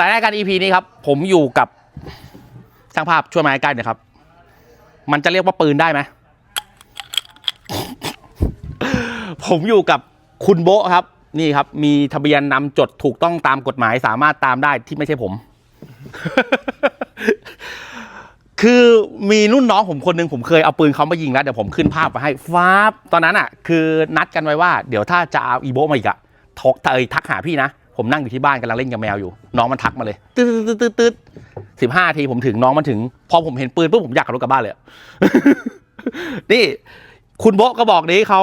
สายรายการ EP นี้ครับ ผมอยู่กับช่างภาพช่วยมาใกล้ๆหน่อยครับ มันจะเรียกว่าปืนได้ไหม ผมอยู่กับคุณโบะครับ นี่ครับ มีทะเบียนนำจดถูกต้องตามกฎหมายสามารถตามได้ที่ไม่ใช่ผม คือมีรุ่นน้องผมคนหนึ่งผมเคยเอาปืนเขามายิงแล้วเดี๋ยวผมขึ้นภาพมาให้ฟ้าบตอนนั้นอะ คือนัดกันไว้ว่า เดี๋ยวถ้าจะเอาอีโบมาอีกอะทกเอยทักหาพี่นะ ผมนั่งอยู่ที่บ้านกำลังเล่นกับแมวอยู่ น้องมันทักมาเลยตืดตืดตืดตืดสิบห้าทีผมถึงน้องมันถึง พอผมเห็นปืนปุ๊บผมอยากขับรถกลับบ้านเลยอะนี่ คุณโบะก็บอกนี้เขา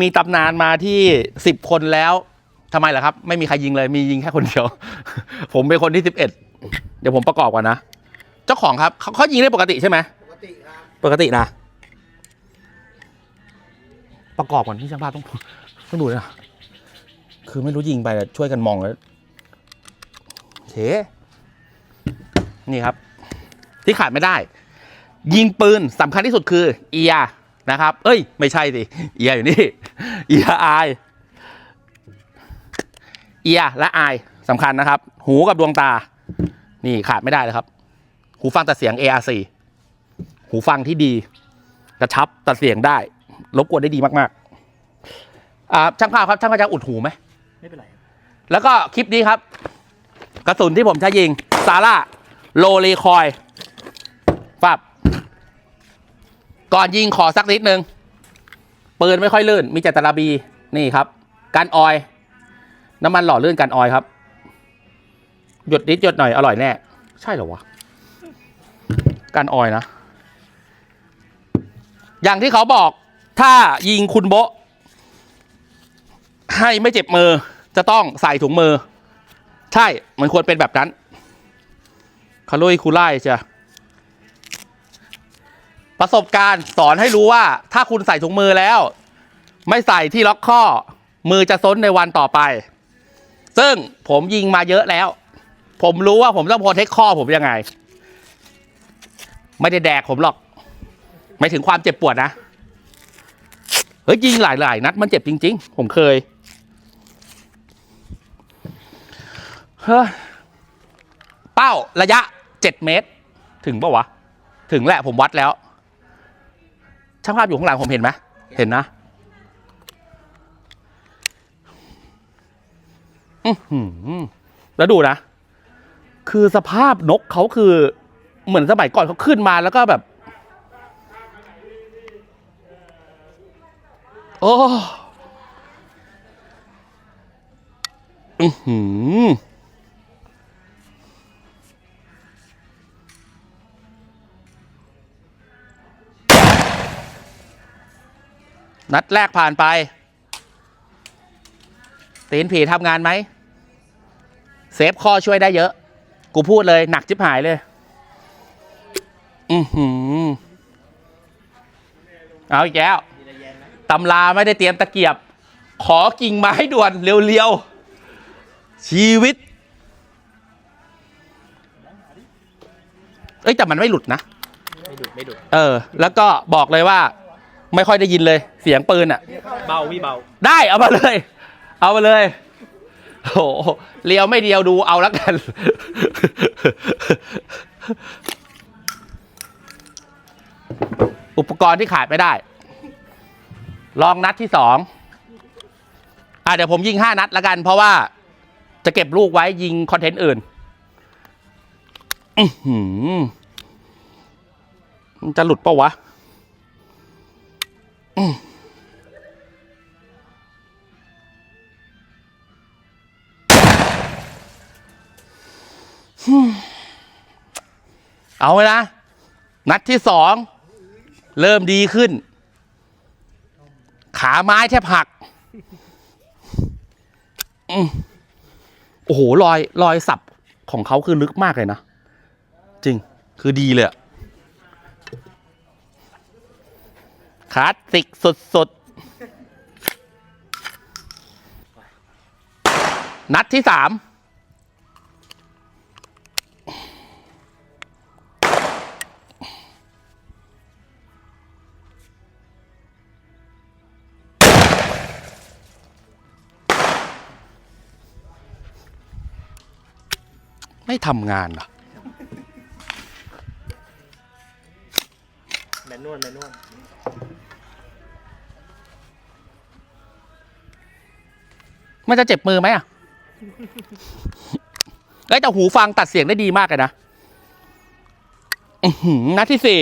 มีตำนานมาที่สิบคนแล้วทำไมล่ะครับ ไม่มีใครยิงเลยมียิงแค่คนเดียว ผมเป็นคนที่สิบเอ็ดเดี๋ยวผมประกอบก่อนนะ เจ้าของครับเขาเขายิงได้ปกติใช่ไหมปกติครับปกตินะ ประกอบก่อนที่ช่างภาพต้องต้องดูนะ คือไม่รู้ยิงไปช่วยกันมองแล้วเฉนี่ครับ ที่ขาดไม่ได้ ยิงปืนสำคัญที่สุดคือเอียนะครับ เอ้ย ไม่ใช่สิเอียอยู่นี่เอียอายเอียและอายสำคัญนะครับ หูกับดวงตา นี่ขาดไม่ได้เลยครับ หูฟังตัดเสียง ARC หูฟังที่ดี กระชับตัดเสียงได้รบกวนได้ดีมากๆอ่าช่างภาพครับช่างภาพจะอุดหูไหม ไม่เป็นไรครับแล้วก็คลิปนี้ครับ กระสุนที่ผมใช้ยิงซาร่าโลเลคอยฟับ ก่อนยิงขอสักนิดนึงปืนไม่ค่อยลื่น มีจัตราบีนี่ครับกันออย น้ำมันหล่อลื่นกันออยครับ หยดนิดหยดหน่อยอร่อยแน่ ใช่เหรอวะกันออยนะ อย่างที่เขาบอกถ้ายิงคุณโบให้ไม่เจ็บมือ จะต้องใส่ถุงมือ ใช่มันควรเป็นแบบนั้นคารุยคูไล่เชียประสบการณ์สอนให้รู้ว่า ถ้าคุณใส่ถุงมือแล้ว ไม่ใส่ที่ล็อกข้อ มือจะซ้นในวันต่อไป ซึ่งผมยิงมาเยอะแล้ว ผมรู้ว่าผมต้องโปรเทคข้อผมยังไง ไม่ได้แดกผมหรอก ไม่ถึงความเจ็บปวดนะ เฮ้ยยิงหลายๆนัดมันเจ็บจริง ๆ ผมเคย เฮ้ยเป้าระยะเจ็ดเมตร ถึงปะวะ ถึงแหละผมวัดแล้ว ช่างภาพอยู่ข้างหลังผมเห็นไหมเห็นนะแล้วดูนะ คือสภาพนกเขาคือเหมือนสมัยก่อนเขาขึ้นมาแล้วก็แบบ โอ้อือหือ นัดแรกผ่านไป ตีนผีทำงานไหม เซฟข้อช่วยได้เยอะ กูพูดเลย หนักจิบหายเลย อือหือ เอาอีกแล้วมีอะไรแย้งนะตำราไม่ได้เตรียมตะเกียบ ขอกิ่งไม้ด่วนเร็วๆ ชีวิต เอ้ย แต่มันไม่หลุดนะ ไม่ดุไม่ดุเออ แล้วก็บอกเลยว่า ไม่ค่อยได้ยินเลย เสียงปืนอะ เบาพี่เบา ได้เอามาเลย เอามาเลยโอ้โหเลียวไม่เดียวดูเอาแล้วกัน อุปกรณ์ที่ขาดไม่ได้ ลองนัดที่สองอะเดี๋ยวผมยิงห้านัดแล้วกัน เพราะว่าจะเก็บลูกไว้ยิงคอนเทนต์อื่นอื้อหือมันจะหลุดปะวะ เอาไว้นะ นัดที่สอง เริ่มดีขึ้น ขาไม้แทบหักโอ้โหรอยรอยสับของเขาคือลึกมากเลยนะ จริงคือดีเลยอะ คลาสสิกสุดๆ นัดที่สามไม่ทำงานเหรอแมนนวลแมนนวล มันจะเจ็บมือไหมอะเอ้ยแต่หูฟังตัดเสียงได้ดีมากเลยนะอื้อหือนัดที่สี่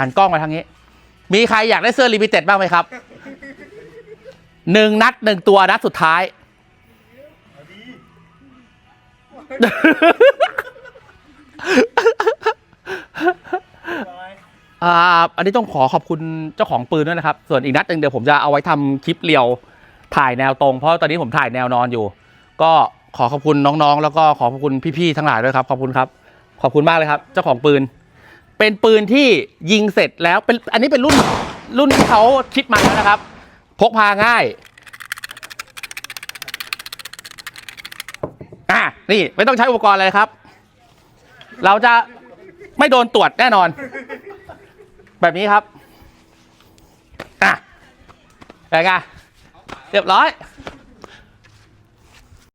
หันกล้องมาทางนี้ มีใครอยากได้เสื้อลิมิเต็ดบ้างไหมครับหนึ่งนัดหนึ่งตัวนัดสุดท้าย อ่า อันนี้ต้องขอขอบคุณเจ้าของปืนด้วยนะครับ ส่วนอีกนัดหนึ่งเดี๋ยวผมจะเอาไว้ทำคลิปเรียวถ่ายแนวตรงเพราะตอนนี้ผมถ่ายแนวนอนอยู่ ก็ขอขอบคุณน้องๆ แล้วก็ขอขอบคุณพี่ๆทั้งหลายด้วยครับ ขอบคุณครับ ขอบคุณมากเลยครับ เจ้าของปืน เป็นปืนที่ยิงเสร็จแล้วเป็นอันนี้เป็นรุ่นรุ่นที่เขาคิดมาแล้วนะครับ พกพาง่ายอะนี่ไม่ต้องใช้อุปกรณ์อะไรครับ เราจะไม่โดนตรวจแน่นอน แบบนี้ครับอะเป็นไงเรียบร้อย